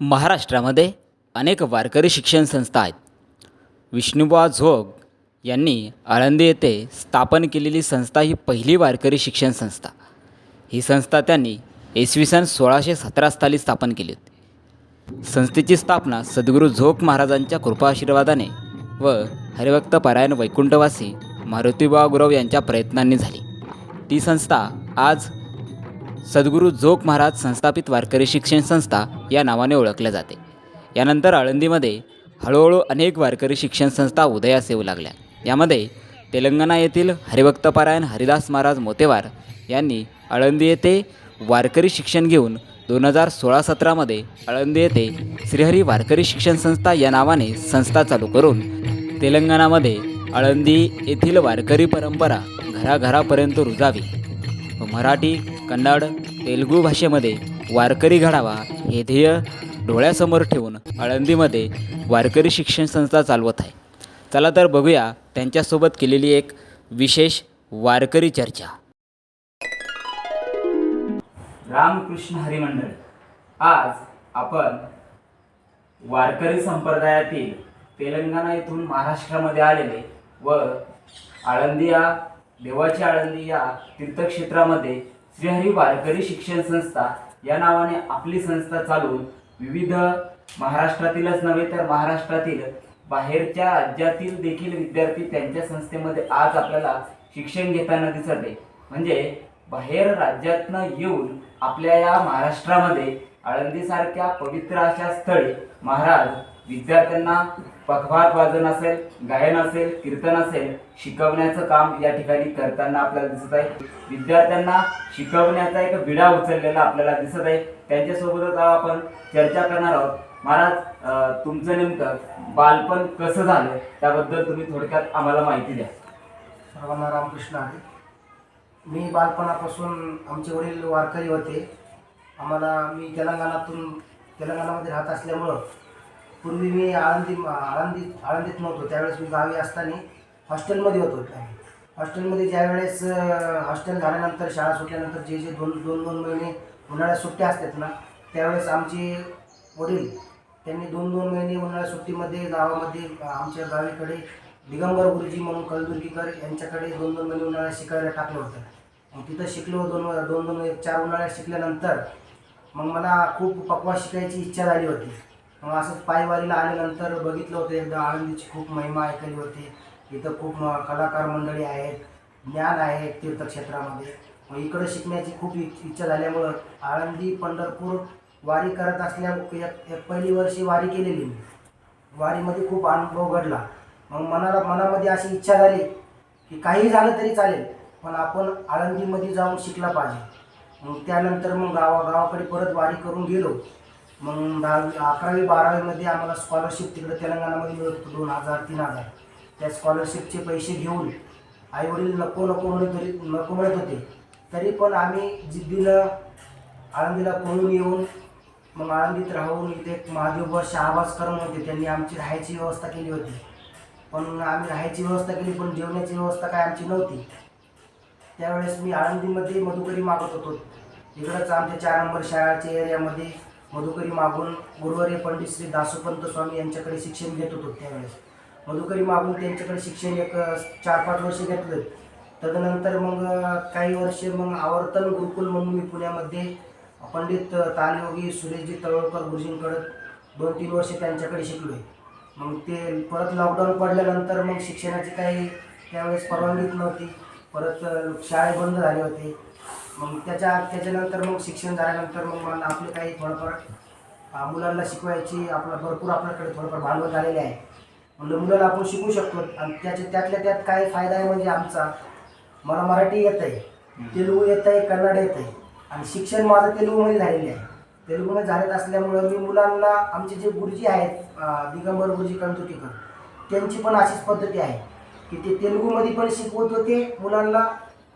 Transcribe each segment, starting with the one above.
महाराष्ट्रामध्ये अनेक वारकरी शिक्षण संस्था आहेत. विष्णुबुवा झोग यांनी आळंदी येथे स्थापन केलेली संस्था ही पहिली वारकरी शिक्षण संस्था. ही संस्था त्यांनी इसवी सन सोळाशे सतरा साली स्थापन केली होती. संस्थेची स्थापना सद्गुरू झोक महाराजांच्या कृपाआशीर्वादाने व हरिभक्त परायण वैकुंठवासी मारुतीबा गुरव यांच्या प्रयत्नांनी झाली. ती संस्था आज सद्गुरू जोग महाराज संस्थापित वारकरी शिक्षण संस्था या नावाने ओळखल्या जाते. यानंतर आळंदीमध्ये हळूहळू अनेक वारकरी शिक्षण संस्था उदयास येऊ लागल्या. यामध्ये तेलंगणा येथील हरिभक्तपारायण हरिदास महाराज मोतेवार यांनी आळंदी येथे वारकरी शिक्षण घेऊन दोन हजार सोळा सतरामध्ये आळंदी येथे श्रीहरी वारकरी शिक्षण संस्था या नावाने संस्था चालू करून तेलंगणामध्ये आळंदी येथील वारकरी परंपरा घराघरापर्यंत रुजावी. मराठी कन्नड तेलुगू भाषेमध्ये वारकरी घडावा हे ध्येय डोळ्यासमोर ठेवून आळंदीमध्ये वारकरी शिक्षण संस्था चालवत आहे. चला तर बघूया त्यांच्यासोबत केलेली एक विशेष वारकरी चर्चा. रामकृष्ण हरिमंडळ. आज आपण वारकरी संप्रदायातील तेलंगणा येथून महाराष्ट्रामध्ये आलेले व आळंदी या देवाची आळंदी या तीर्थक्षेत्रामध्ये श्रीहरी वारकरी शिक्षण संस्था या नावाने आपली संस्था चालवून विविध महाराष्ट्रातीलच नव्हे तर महाराष्ट्रातील बाहेरच्या राज्यातील देखील विद्यार्थी त्यांच्या संस्थेमध्ये आज आपल्याला शिक्षण घेताना दिसत आहे. म्हणजे बाहेर राज्यातनं येऊन आपल्या या महाराष्ट्रामध्ये आळंदीसारख्या पवित्र अशा स्थळी महाराज विद्यार्थ्यांना पखवार वादन असेल गायन असेल कीर्तन असेल शिकवण्याचं काम या ठिकाणी करताना आपल्याला दिसत आहे. विद्यार्थ्यांना शिकवण्याचा एक विडा उचललेला आपल्याला दिसत आहे. त्यांच्यासोबतच आपण चर्चा करणार आहोत. महाराज तुमचं नेमकं बालपण कसं झालं? त्याबद्दल तुम्ही थोडक्यात आम्हाला माहिती द्या. सर्वांना रामकृष्ण आहे. मी बालपणापासून आमचे वडील वारकरी होते. आम्हाला मी तेलंगणातून तेलंगणामध्ये राहत असल्यामुळं पूर्वी मी आळंदी आळंदी आळंदीत नव्हतो. त्यावेळेस मी गावी असताना हॉस्टेलमध्ये होतो हॉस्टेलमध्ये ज्यावेळेस हॉस्टेल झाल्यानंतर शाळा सुटल्यानंतर जे जे दोन दोन दोन महिने उन्हाळ्यात सुट्ट्या असतात ना त्यावेळेस आमचे वडील त्यांनी दोन दोन महिने उन्हाळ्या सुट्टीमध्ये गावामध्ये आमच्या गावीकडे दिगंबर गुरुजी म्हणून कलदुर्गीकर यांच्याकडे दोन दोन महिने उन्हाळ्यात शिकायला टाकलं होतं. मग तिथं शिकलो दोन दोन दोन एक चार उन्हाळ्यात शिकल्यानंतर मग मला खूप पकवास शिकायची इच्छा झाली होती. मग असंच पायवारीला आल्यानंतर बघितलं होतं एकदा आळंदीची खूप महिमा ऐकली होती. इथं खूप कलाकार मंडळी आहेत ज्ञान आहे तीर्थक्षेत्रामध्ये. मग इकडं शिकण्याची खूप इच्छा झाल्यामुळं आळंदी पंढरपूर वारी करत असल्या एक एक पहिली वर्षी वारी केलेली मी. वारीमध्ये खूप अनुभव घडला. मग मनाला मनामध्ये अशी इच्छा झाली की काही झालं तरी चालेल पण आपण आळंदीमध्ये जाऊन शिकला पाहिजे. मग त्यानंतर मग गावा गावाकडे परत वारी करून गेलो. मग दहावी अकरावी बारावीमध्ये आम्हाला स्कॉलरशिप तिकडे तेलंगणामध्ये मिळत होतं दोन हजार तीन हजार. त्या स्कॉलरशिपचे पैसे घेऊन आईवडील नको नको म्हणत तरी नको म्हणत होते. तरी पण आम्ही जिद्दीनं आळंदीला पळून येऊन मग आळंदीत राहून इथे एक महादेव शहाबाज करम होते. त्यांनी आमची राहायची व्यवस्था केली होती. पण आम्ही राहायची व्यवस्था केली पण जेवणाची व्यवस्था काय आमची नव्हती. त्यावेळेस मी आळंदीमध्ये मधुकरी मागत होतो. इकडंच आमच्या चार नंबर शाळाच्या एरियामध्ये मधुकरी मागून गुरुवारी पंडित श्री दासोपंत स्वामी यांच्याकडे शिक्षण घेत होतो त्यावेळेस. मधुकरी मागून त्यांच्याकडे शिक्षण एक चार पाच वर्ष घेतलं. तदनंतर मग काही वर्षे मग आवर्तन गुरुकुल म्हणून मी पुण्यामध्ये पंडित तालयोगी सुरेशजी तळवळकर गुरुजींकडं दोन तीन वर्षे त्यांच्याकडे शिकलो आहे मग ते परत लॉकडाऊन पडल्यानंतर मग शिक्षणाची काही त्यावेळेस परवानगीच नव्हती. परत शाळे बंद झाले होते. मग त्याच्या त्याच्यानंतर मग शिक्षण झाल्यानंतर मग मला आपले काही थोडंफार मुलांना शिकवायची आपला भरपूर आपल्याकडे थोडंफार भांडवल झालेले आहे. म्हणलं मुलाला आपण शिकू शकतो आणि त्याच्या त्यातल्या त्यात काय फायदा आहे म्हणजे आमचा. मला मराठी येत आहे तेलुगू येत आहे कन्नड येत आहे आणि शिक्षण माझं तेलुगूमध्ये झालेलं आहे. तेलुगूमध्ये झालेत असल्यामुळं मी मुलांना आमचे जे गुरुजी आहेत दिगंबर गुरुजी कंतुटीकर त्यांची पण अशीच पद्धती आहे की ते तेलुगूमध्ये पण शिकवत होते मुलांना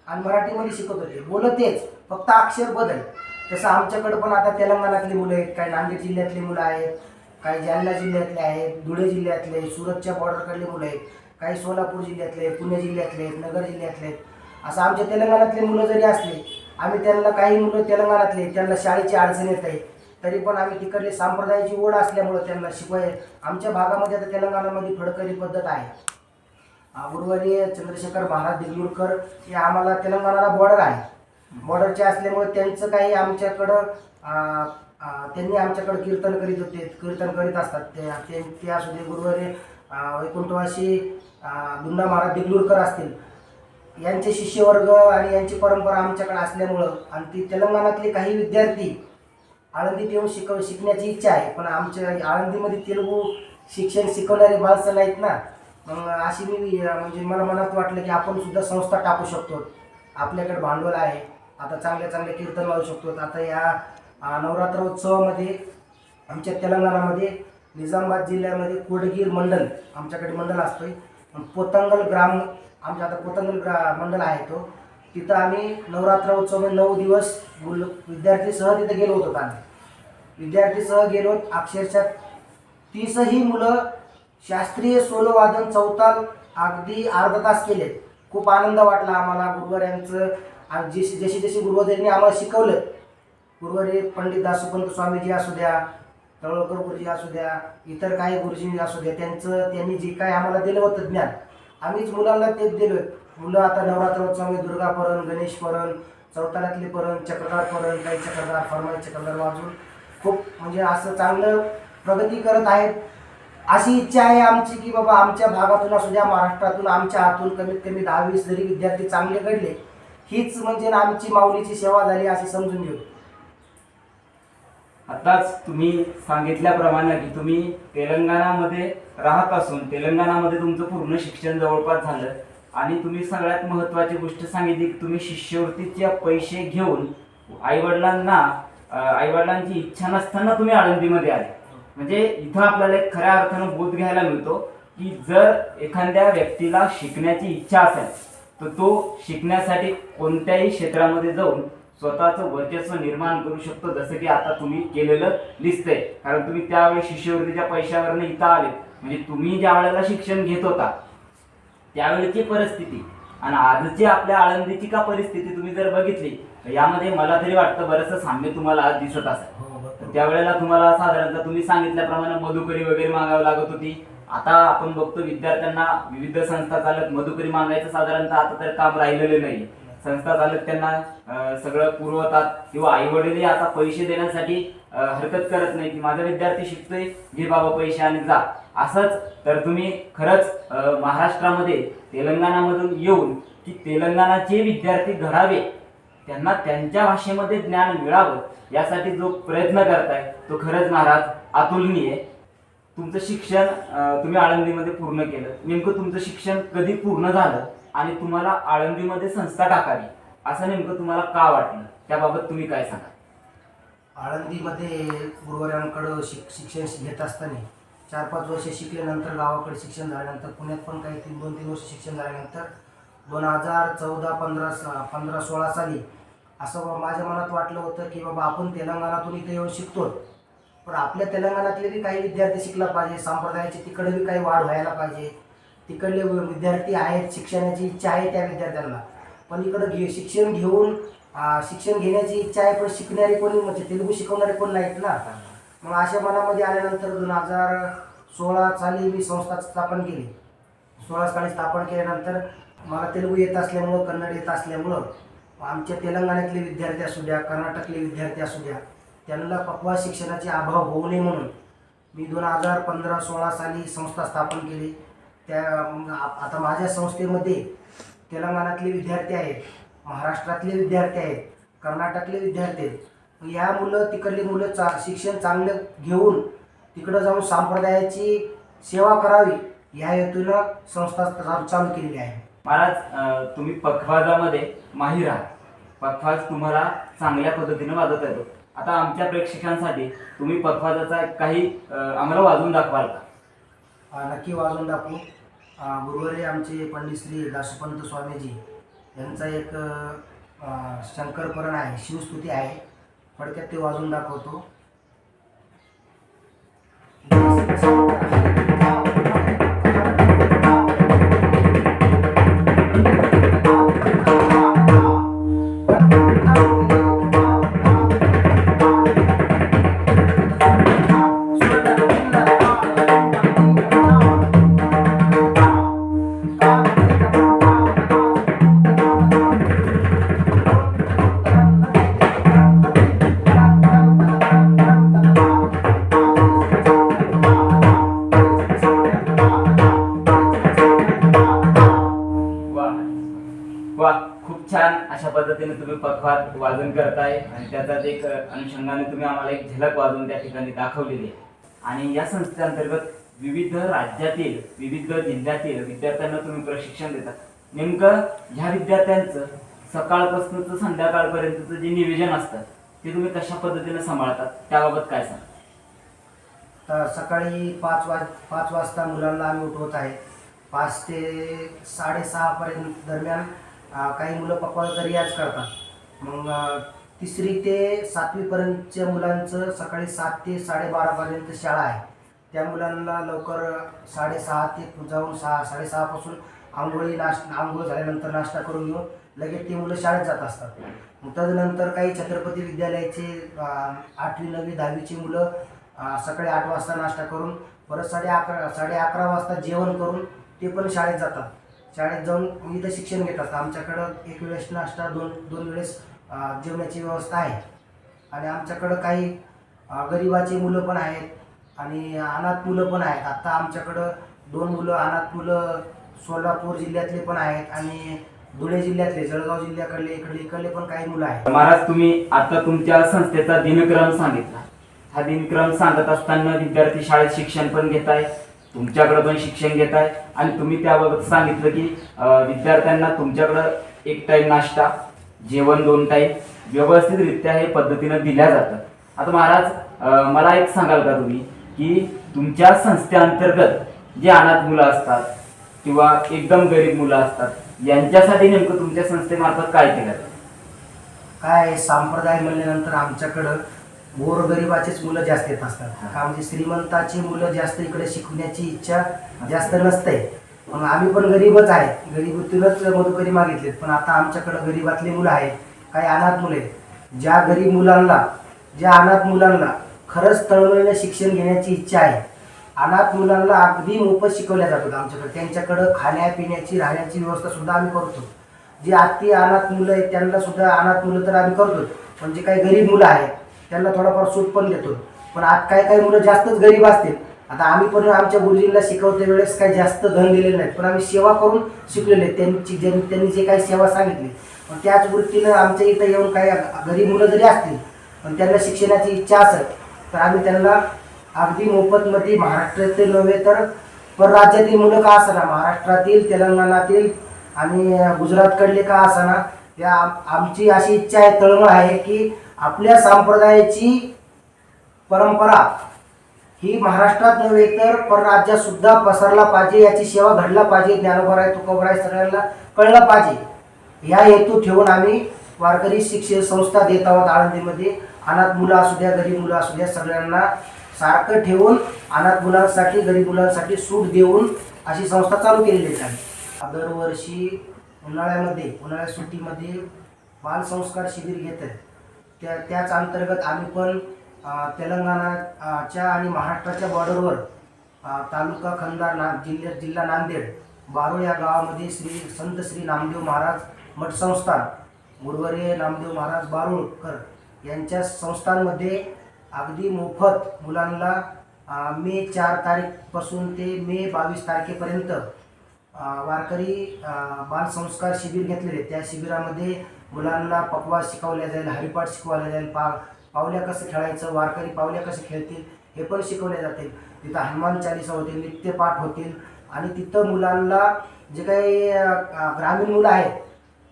आणि मराठीमध्ये शिकवत होते. बोलत तेच फक्त अक्षर बदल. तसं आमच्याकडं पण आता तेलंगणातली मुलं आहेत काही नांदेड जिल्ह्यातली मुलं आहेत काही जालना जिल्ह्यातले आहेत धुळे जिल्ह्यातले सुरतच्या बॉर्डरकडले मुलं आहेत काही सोलापूर जिल्ह्यातले पुणे जिल्ह्यातले आहेत नगर जिल्ह्यातले आहेत. असं आमच्या तेलंगणातले मुलं जरी असले आम्ही त्यांना काही मुलं तेलंगणातले त्यांना शाळेची अडचण येत आहे तरी पण आम्ही तिकडले संप्रदायाची ओढ असल्यामुळं त्यांना शिकवाय आमच्या भागामध्ये आता तेलंगणामध्ये फडकरी पद्धत आहे. गुरुवारी चंद्रशेखर महाराज देगलूरकर हे आम्हाला तेलंगणाला बॉर्डर आहे. बॉर्डरचे असल्यामुळे त्यांचं काही आमच्याकडं त्यांनी आमच्याकडं कीर्तन करीत होते कीर्तन करीत असतात. ते ते- ते असू दे गुरुवारी अं, दुन्ना महाराज देगलूरकर असतील. यांचे शिष्यवर्ग आणि यांची परंपरा आमच्याकडे असल्यामुळं आणि ती तेलंगणातले काही विद्यार्थी आळंदीत येऊन शिकव शिकण्याची इच्छा आहे. पण आमच्या आळंदीमध्ये तेलुगू शिक्षण शिकवणारे माणसं नाहीत ना. मग अशी मी म्हणजे मला मनात वाटलं की आपण सुद्धा संस्था टाकू शकतो. आपल्याकडे भांडवल आहे. आता चांगले चांगले कीर्तन लावू शकतो. आता या नवरात्र उत्सवामध्ये आमच्या तेलंगणामध्ये निजामाबाद जिल्ह्यामध्ये कोडगीर मंडल आमच्याकडे मंडल असतोय. पोतंगल ग्राम आमच्या आता पोतंगल ग्रा मंडल आहे तो. तिथं आम्ही नवरात्र उत्सव नऊ दिवस मुल विद्यार्थीसह तिथं गेलो होतो आम्ही. विद्यार्थीसह गेलो. अक्षरशः तीसही मुलं शास्त्रीय सोलो वादन चौताल अगदी अर्धा तास केले खूप आनंद वाटला आम्हाला गुरुवार यांचं. जशी जशी जशी गुरुवारींनी आम्हाला शिकवलं गुरुवारी पंडित दासोपंत स्वामीजी असू द्या तळवळकर गुरुजी असू द्या इतर काही गुरुजी असू द्या त्यांचं त्यांनी जे काय आम्हाला दिलं होतं ज्ञान आम्हीच मुलांना तेच दिलं. मुलं आता नवरात्रोत्सवामध्ये दुर्गा परण गणेश परण चौतारातले परण चक्रधार परण काही चक्रधार फरमाई चक्रधार वाजून खूप म्हणजे असं चांगलं प्रगती करत आहेत. अशी इच्छा आहे आमची की बाबा आमच्या भागातून असू द्या महाराष्ट्रातून आमच्या हातून कमीत कमी दहा वीस जरी विद्यार्थी चांगले घडले हीच म्हणजे ना आमची माऊलीची सेवा झाली अशी समजून घेऊ. आताच तुम्ही सांगितल्याप्रमाणे की तुम्ही तेलंगणामध्ये राहत असून तेलंगणामध्ये तुमचं पूर्ण शिक्षण जवळपास झालं आणि तुम्ही सगळ्यात महत्त्वाची गोष्ट सांगितली की तुम्ही शिष्यवृत्तीचे पैसे घेऊन आईवडिलांना आईवडिलांची इच्छा नसताना तुम्ही आळंदीमध्ये आले. म्हणजे इथं आपल्याला एक खऱ्या अर्थानं बोध घ्यायला मिळतो की जर एखाद्या व्यक्तीला शिकण्याची इच्छा असेल तर तो शिकण्यासाठी कोणत्याही क्षेत्रामध्ये जाऊन स्वतःचं वर्चस्व निर्माण करू शकतो जसं की आता तुम्ही केलेलं दिसतंय. कारण तुम्ही त्यावेळी शिष्यवृत्तीच्या पैशावरनं इथं आले म्हणजे तुम्ही ज्या वेळेला शिक्षण घेत होता त्यावेळेची परिस्थिती आणि आजची आपल्या आळंदीची का परिस्थिती तुम्ही जर बघितली तर यामध्ये मला तरी वाटतं बरंचसं साम्य तुम्हाला आज दिसत असेल. हो त्यावेळेला तुम्हाला साधारणतः तुम्ही सांगितल्याप्रमाणे मधुकरी वगैरे मागावं लागत होती. आता आपण बघतो विद्यार्थ्यांना विविध संस्था चालक मधुकरी मागायचं साधारणतः आता तर काम राहिलेलं नाही. संस्था चालक त्यांना सगळं पुरवतात किंवा आई वडीलही आता पैसे देण्यासाठी हरकत करत नाही की माझा विद्यार्थी शिकतोय घे बाबा पैसे आणि जा. असंच तर तुम्ही खरंच महाराष्ट्रामध्ये तेलंगणामधून येऊन की तेलंगणाचे विद्यार्थी घडावे त्यांना त्यांच्या भाषेमध्ये ज्ञान मिळावं यासाठी जो प्रयत्न करताय तो खरंच महाराज अतुलनीय तुमचं शिक्षण तुम्ही आळंदीमध्ये पूर्ण केलं. नेमकं तुमचं शिक्षण कधी पूर्ण झालं आणि तुम्हाला आळंदीमध्ये संस्था टाकावी असं नेमकं तुम्हाला का वाटलं? त्याबाबत तुम्ही काय सांगा आळंदीमध्ये गुरुवारांकडं शिक शिक्षण घेत असताना चार पाच वर्ष शिकल्यानंतर गावाकडे शिक्षण झाल्यानंतर पुण्यात पण काही तीन दोन तीन वर्ष शिक्षण झाल्यानंतर दोन हजार चौदा पंधरा स- पंधरा सोळा साली असं माझ्या मनात वाटलं होतं की बाबा आपण तेलंगणातून इथे येऊन शिकतो पण आपल्या तेलंगणातले बी काही विद्यार्थी शिकला पाहिजे संप्रदायाची तिकडे बी काही वाढ व्हायला पाहिजे. तिकडले विद्यार्थी आहेत शिक्षणाची इच्छा आहे त्या विद्यार्थ्यांना. पण इकडं घे शिक्षण घेऊन शिक्षण घेण्याची इच्छा आहे पण शिकणारे कोणी म्हणजे तेलुगू शिकवणारे कोण नाहीत ना. मग अशा मनामध्ये आल्यानंतर दोन हजार सोळा साली मी संस्था स्थापन केली. सोळा साली स्थापन केल्यानंतर मला तेलुगू येत असल्यामुळं कन्नड येत असल्यामुळं आमच्या तेलंगणातले विद्यार्थी असू द्या कर्नाटकले विद्यार्थी असू द्या त्यांना पक्वा शिक्षणाचे अभाव होऊ नये म्हणून मी दोन हजार पंधरा सोळा साली संस्था स्थापन केली. त्या आता माझ्या संस्थेमध्ये तेलंगणातले विद्यार्थी आहेत महाराष्ट्रातले विद्यार्थी आहेत कर्नाटकले विद्यार्थी आहेत. या मुलं तिकडली मुलं चा शिक्षण चांगलं घेऊन तिकडं जाऊन संप्रदायाची सेवा करावी या हेतूनं संस्था चालू केलेली आहे. महाराज तुम्ही पखवाजामध्ये माहीर आहात. पखवाज तुम्हाला चांगल्या पद्धतीने वाजवता येतो. आता आमच्या प्रेक्षकांसाठी तुम्ही पखवाजाचा काही आम्हाला वाजवून दाखवाल का? नक्की वाजवून दाखवू. गुरुवारी आमचे पंडित श्री दासोपंत स्वामीजी यांचा एक शंकरपरण आहे शिवस्तुती आहे. थोडक्यात ते वाजवून दाखवतो. फार वाजन करताय आणि त्याचाच एक अनुषंगाने तुम्ही आम्हाला एक झलक वाजवून त्या ठिकाणी दाखवलेली आहे. आणि या संस्थेअंतर्गत विविध राज्यातील विविध जिल्ह्यातील विद्यार्थ्यांना तुम्ही प्रशिक्षण देतात. नेमकं ह्या विद्यार्थ्यांचं सकाळपासूनच संध्याकाळपर्यंतचं जे नियोजन असतं ते तुम्ही कशा पद्धतीने सांभाळतात? त्याबाबत काय सांग? तर सकाळी पाच वाज पाच वाजता मुलांना आम्ही उठवत आहे. पाच ते साडेसहापर्यंत दरम्यान काही मुलं पकवाचा रियाज करतात. मग तिसरी ते सातवीपर्यंतच्या मुलांचं सकाळी सात ते साडेबारापर्यंत शाळा आहे. त्या मुलांना लवकर साडेसहा ते जाऊन सहा साडेसहापासून आंघोळी नाश आंघोळ झाल्यानंतर नाश्ता करून येऊन लगेच ते मुलं शाळेत जात असतात. मग तदनंतर काही छत्रपती विद्यालयाचे आठवी नववी दहावीची मुलं सकाळी आठ वाजता नाश्ता करून परत साडे अकरा साडे अकरा वाजता जेवण करून ते पण शाळेत जातात. शाळेत जाऊन विविध शिक्षण घेत असतात. आमच्याकडं एक वेळेस नाश्ता दोन दोन वेळेस जेवणाची व्यवस्था आहे. आणि आमच्याकडं काही गरिबाची मुलं पण आहेत आणि अनाथ मुलं पण आहेत. आत्ता आमच्याकडं दोन मुलं अनाथ मुलं सोलापूर जिल्ह्यातले पण आहेत आणि धुळे जिल्ह्यातले जळगाव जिल्ह्याकडले इकडले इकडले पण काही मुलं आहेत. महाराज तुम्ही आता तुमच्या संस्थेचा दिनक्रम सांगितला. हा दिनक्रम सांगत असताना विद्यार्थी शाळेत शिक्षण पण घेत आहेत तुमच्याकडे पण शिक्षण घेत आहे. आणि तुम्ही त्याबाबत सांगितलं की विद्यार्थ्यांना तुमच्याकडं एक टाईम नाश्ता जेवण दोन टाईम व्यवस्थितरित्या हे पद्धतीनं दिल्या जातं. आता महाराज मला एक सांगाल का तुम्ही? की तुमच्या संस्थेअंतर्गत जे अनाथ मुलं असतात किंवा एकदम गरीब मुलं असतात यांच्यासाठी नेमकं तुमच्या संस्थेमार्फत काय केलं? काय संप्रदाय म्हणल्यानंतर आमच्याकडं गोरगरिबाचीच मुलं जास्त येत असतात का म्हणजे श्रीमंताची मुलं जास्त इकडे शिकण्याची इच्छा जास्त नसते. मग आम्ही पण गरीबच आहे. गरिबीतूनच मधुकरी मागितलेत. पण आता आमच्याकडं गरीबातली मुलं आहेत. काही अनाथ मुले आहेत. ज्या गरीब मुलांना ज्या अनाथ मुलांना खरंच तळमळीने शिक्षण घेण्याची इच्छा आहे. अनाथ मुलांना अगदी मोफत शिकवल्या जातात आमच्याकडे. त्यांच्याकडं खाण्यापिण्याची राहण्याची व्यवस्था सुद्धा आम्ही करतो. जी अति अनाथ मुलं आहेत त्यांना सुद्धा अनाथ मुलं तर आम्ही करतो पण जे काही गरीब मुलं आहेत त्यांना थोडाफार सूट पण देतो. पण आज काही काही मुलं जास्तच गरीब असतील. आता आम्ही पण आमच्या गुरुजींना शिकवते वेळेस काही जास्त धन दिलेले नाहीत पण आम्ही सेवा करून शिकलेले आहेत. त्यांची ज्यांनी त्यांनी जे काही सेवा सांगितली. पण त्याच वृत्तीनं आमच्या इथं येऊन काही गरीब मुलं जरी असतील पण त्यांना शिक्षणाची इच्छा असेल तर आम्ही त्यांना अगदी मोफतमध्ये महाराष्ट्रातील नव्हे तर परराज्यातील मुलं का असना महाराष्ट्रातील तेलंगणातील आणि गुजरातकडले का असना या आम- आमची अशी इच्छा आहे तळमळ आहे की आपल्या संप्रदायाची परंपरा ही महाराष्ट्रात नव्हे तर परराज्यात सुद्धा पसरला पाहिजे याची सेवा घडला पाहिजे ज्ञानोबराय तुकोबराय सगळ्यांना कळलं पाहिजे. या हेतू ठेवून आम्ही वारकरी शिक्षण संस्था देत आहोत आळंदीमध्ये. अनाथ मुलं असू द्या गरीब मुलं असू द्या सगळ्यांना सारखं ठेवून अनाथ मुलांसाठी गरीब मुलांसाठी सूट देऊन अशी संस्था चालू केलेली आहे. दरवर्षी उन्हाळ्यामध्ये उन्हाळ्या सुट्टीमध्ये बालसंस्कार शिबिर घेत आहेत. त्या त्याच अंतर्गत आम्ही पण तेलंगणाच्या आणि महाराष्ट्राच्या बॉर्डरवर तालुका खंदार ना जिल्ह्यात जिल्हा नांदेड बारो या गावामध्ये श्री संत श्री नामदेव महाराज मठ संस्थान गुरुवरे नामदेव महाराज बारूळकर यांच्या संस्थांमध्ये अगदी मोफत मुलांना मे चार तारीखपासून ते मे बावीस तारखेपर्यंत वारकरी बालसंस्कार शिबिर घेतलेले त्या शिबिरामध्ये मुलांना पकवा शिकवल्या जाईल हरिपाठ शिकवल्या जाईल पा पावल्या कसं खेळायचं वारकरी पावल्या कसे खेळतील हे पण शिकवले जातील. तिथं हनुमान चालिसा होतील नित्यपाठ होतील आणि तिथं मुलांना जे काही ग्रामीण मुलं आहेत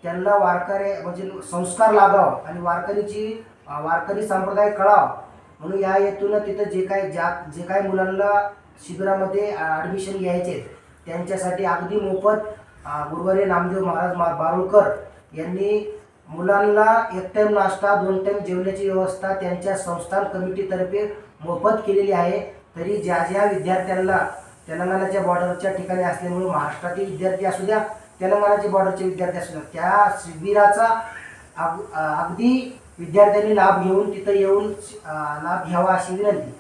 त्यांना वारकरी म्हणजे संस्कार लागावं आणि वारकरीची वारकरी संप्रदाय कळावं. म्हणून या हेतूनं तिथं जे काय ज्या जे काय मुलांना शिबिरामध्ये ॲडमिशन घ्यायचे आहेत, त्यांच्यासाठी अगदी मोफत गुरुवारी नामदेव महाराज मा बारुळकर यांनी मुलांना एक टाईम नाश्ता दोन टाईम जेवण्याची व्यवस्था त्यांच्या संस्थान कमिटीतर्फे मोफत केलेली आहे. तरी ज्या ज्या विद्यार्थ्यांना तेलंगणाच्या बॉर्डरच्या ठिकाणी असल्यामुळे महाराष्ट्रातील विद्यार्थी असू द्या तेलंगणाचे बॉर्डरचे विद्यार्थी असू द्या त्या शिबिराचा अग अगदी विद्यार्थ्यांनी लाभ घेऊन तिथं येऊन लाभ घ्यावा अशी विनंती.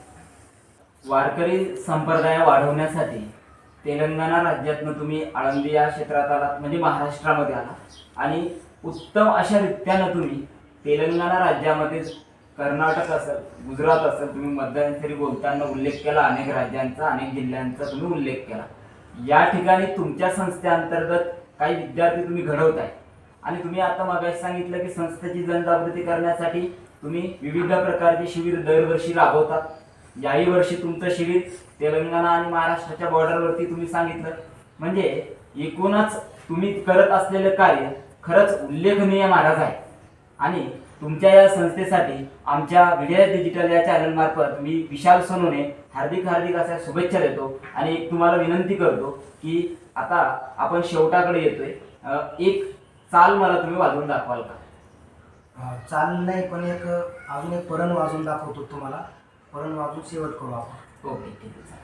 वारकरी संप्रदाय वाढवण्यासाठी तेलंगणा राज्यातनं तुम्ही आळंदी या क्षेत्रात आलात म्हणजे महाराष्ट्रामध्ये आलात. आणि उत्तम अशा रित्यानं तुम्ही तेलंगणा राज्यामध्ये कर्नाटक असेल गुजरात असेल तुम्ही मध्यंतरी बोलताना उल्लेख केला अनेक राज्यांचा अनेक जिल्ह्यांचा तुम्ही उल्लेख केला. या ठिकाणी तुमच्या संस्थेअंतर्गत काही विद्यार्थी तुम्ही घडवताय आणि तुम्ही आता मागाशी सांगितलं की संस्थेची जनजागृती करण्यासाठी तुम्ही विविध प्रकारचे शिबिर दरवर्षी राबवतात. याही वर्षी तुमचं शिबिर तेलंगणा आणि महाराष्ट्राच्या बॉर्डरवरती तुम्ही सांगितलं. म्हणजे एकूणच तुम्ही करत असलेलं कार्य खरंच उल्लेखनीय महाराज आहे. आणि तुमच्या या संस्थेसाठी आमच्या मीडिया डिजिटल या चॅनलमार्फत मी विशाल सोनोने हार्दिक हार्दिक अशा शुभेच्छा देतो. आणि एक तुम्हाला विनंती करतो की आता आपण शेवटाकडे येतोय. एक चाल मला तुम्ही वाजवून दाखवाल का? चाल नाही पण एक अजून एक परण वाजवून दाखवतो तुम्हाला. परण वाजून शेवट करू आपण. ओके ठीक आहे चालेल.